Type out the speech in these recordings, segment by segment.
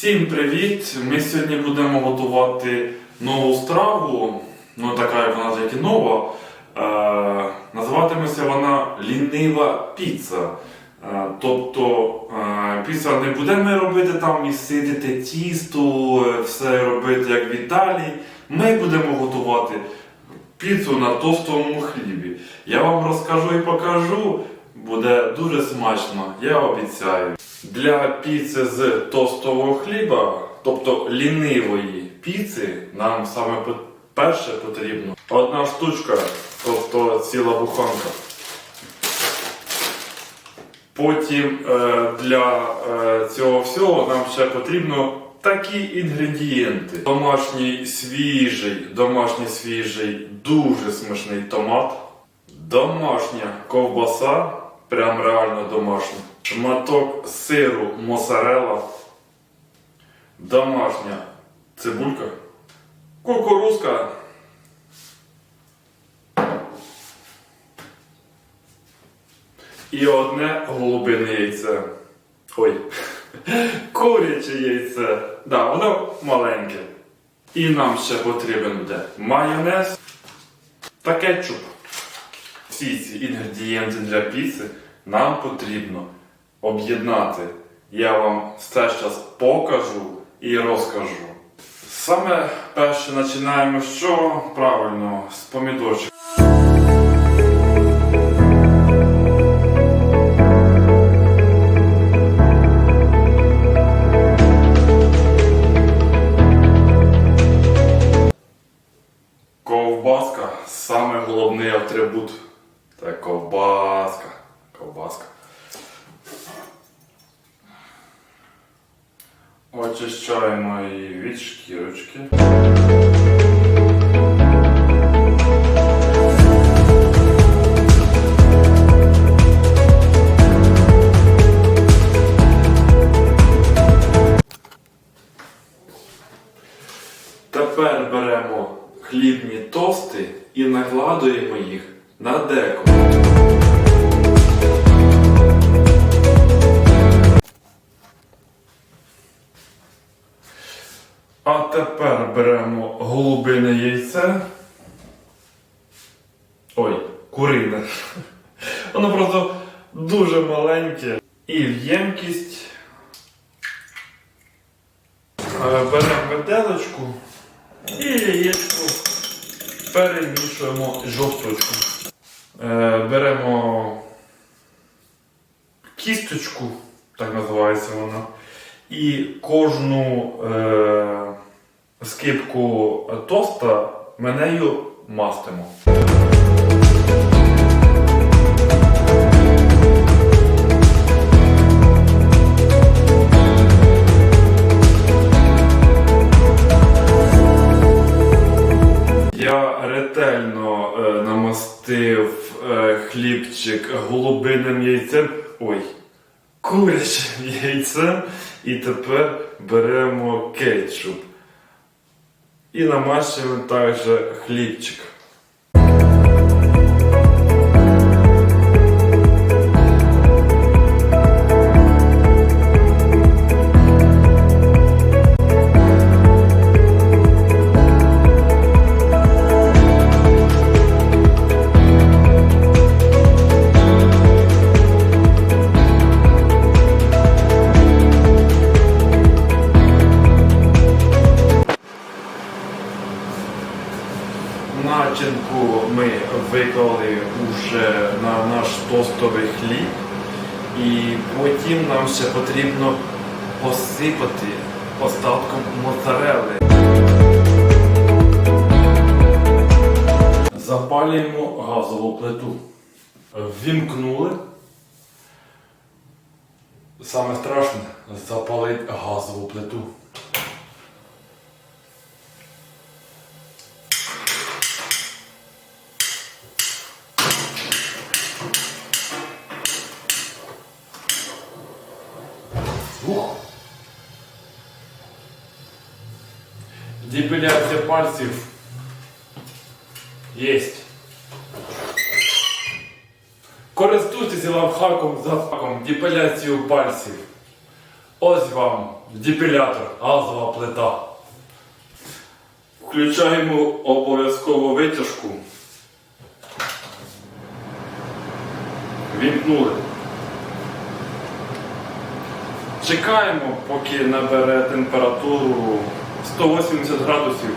Всім привіт! Ми сьогодні будемо готувати нову страву. Ну, така як вона як і нова. Е, називатиметься вона лінива піца. Е, тобто е, піца не будемо робити там і сидіти тісто, е, все робити як в Італії. Ми будемо готувати піцу на тостовому хлібі. Я вам розкажу і покажу. Буде дуже смачно, я обіцяю. Для піци з тостового хліба, тобто лінивої піци, нам саме перше потрібно одна штучка, тобто ціла буханка. Потім е, для е, цього всього нам ще потрібно такі інгредієнти: домашній свіжий, домашній свіжий, дуже смачний томат, домашня ковбаса, прям реально домашня, шматок сиру моцарелла, домашня цибулька, кукурузка. І одне голубине яйце. Ой. Куряче яйце. Да, воно маленьке. І нам ще потрібен буде майонез та кетчуп. Всі ці інгредієнти для піци нам потрібно об'єднати. Я вам все зараз покажу і розкажу. Саме перше починаємо з чого? Правильно, з помідорчиків. Ковбаска саме головний атрибут. Це ковбаска. Ковбаска. Очищаємо її від шкірочки. А тепер беремо голубине яйце. Ой, курине. Воно просто дуже маленьке. І в ємкість е, беремо виделочку і яєчко перемішуємо жовточку. Е, беремо кісточку, так називається вона, і кожну е, скипку тоста ми нею мастимо. Я ретельно е, намастив е, хлібчик голубиним яйцем. Ой, курячим яйцем. І тепер беремо кетчуп. І намащуємо також хлібчик. Тостовий хліб. І потім нам ще потрібно посипати остатком моцарели. Запалюємо газову плиту. Ввімкнули. Саме страшне запалити газову плиту. Ух. Депиляція пальців. Єсть. Користуйтеся лайфхаком за факом депиляцію пальців. Ось вам депілятор, газова плита. Включаємо обов'язково витяжку. Вімкнули. Чекаємо, поки набере температуру 180 градусів.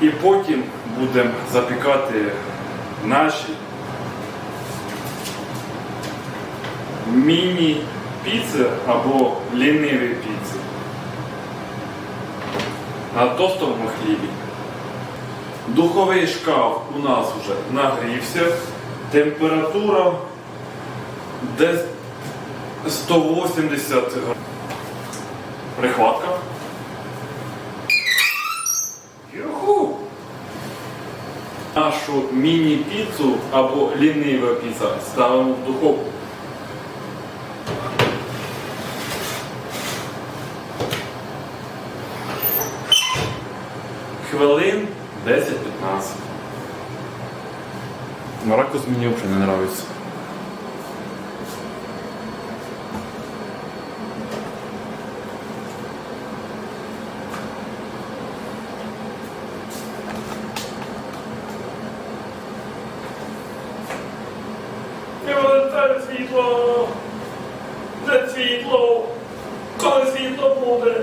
І потім будемо запікати наші міні-піци або ліниві піци на тостовому хлібі. Духовий шкаф у нас вже нагрівся. Температура десь 180 градусів. Прихватка. Юху! Нашу міні-піцу або лінива піца ставимо в духовку. Хвилин 10-15. Маракус мені взагалі не подобається. Це світло! Це світло! Коли світло буде?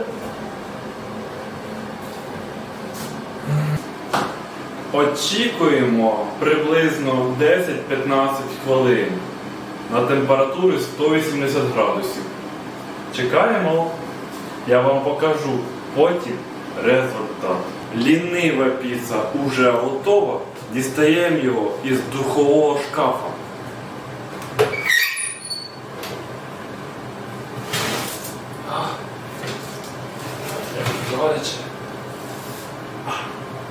Очікуємо приблизно 10-15 хвилин на температурі 180 градусів. Чекаємо, я вам покажу потім результат. Лінива піца уже готова. Дістаємо його із духового шкафа. Гаряче.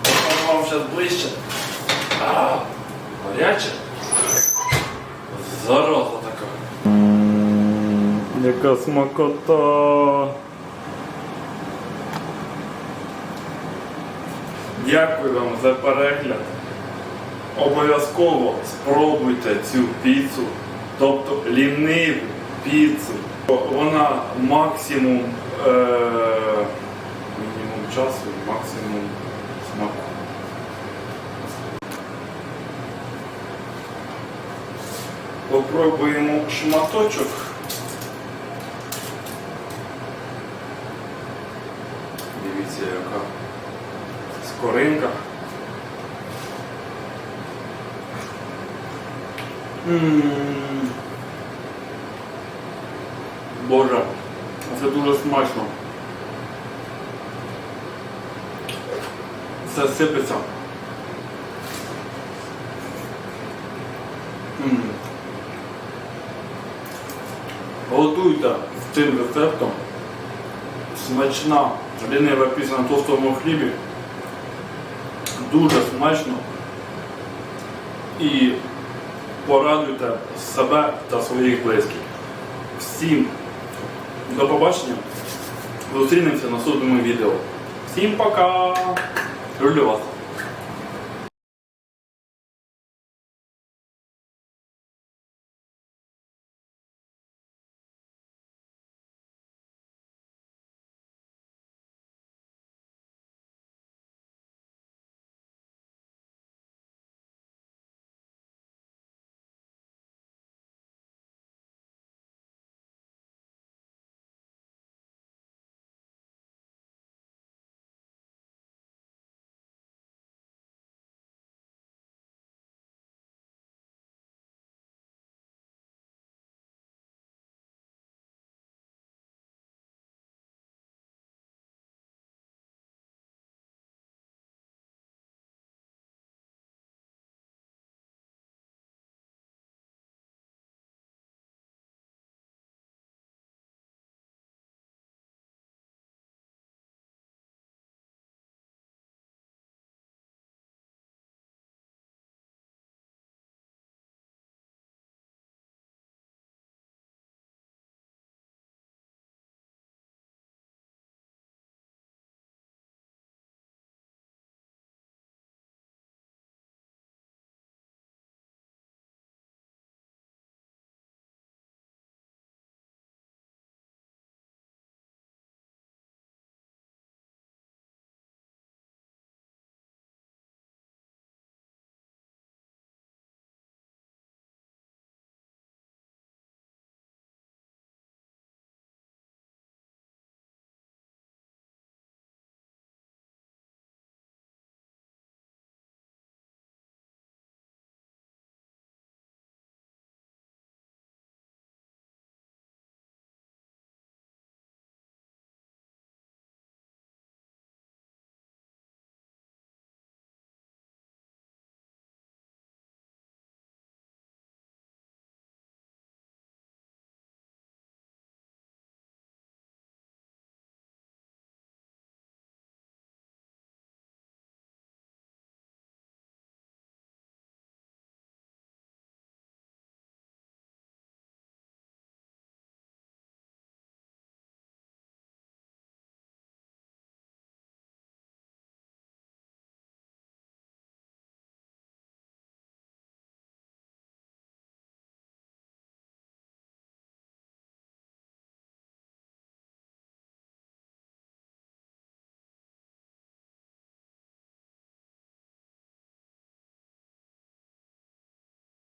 Покажу вам зараз ближче. А, гаряче. Зараза така. Яка смакота. Дякую вам за перегляд. Обов'язково спробуйте цю піцу, тобто ліниву піцу. Вона максимум, е- мінімум часу, максимум смаку. Попробуємо шматочок. Дивіться, яка скоринка. Боже, це дуже смачно. Все сипеться. Готуйте з цим рецептом. Смачна лінива піца на товстому хлібі. Дуже смачно. І порадуйте себе та своїх близьких. Всім до побачення. Зустрінемося на наступному відео. Всім пока! Люблю вас!